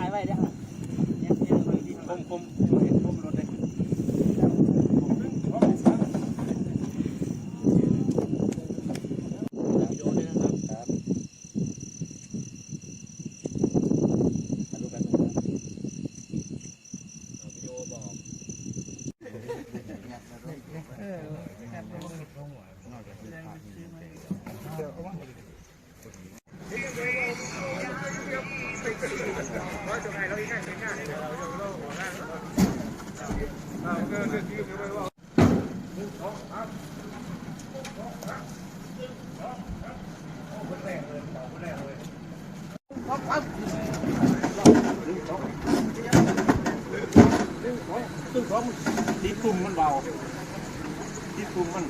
ายไว้เด้อเนี่ยเนี่ยเบิ่งดีคมผมคมรถเลย โยนเลยนะครับครับมาดูกันนะครับวิดีโอบอก ซึ่งของตีกลุ่มมันเบาตีกลุ่มมัน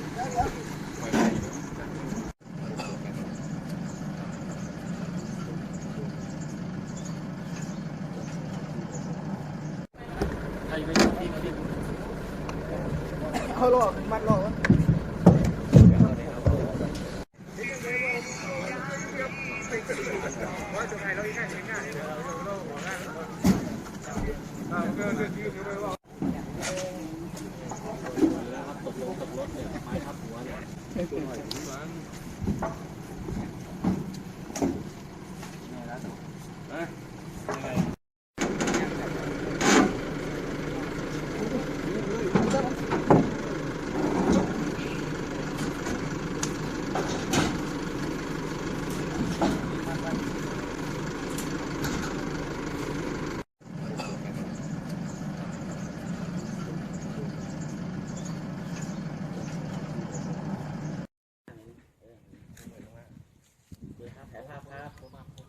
เขาหลอกมัดหลอกเครับแผลภาพครับ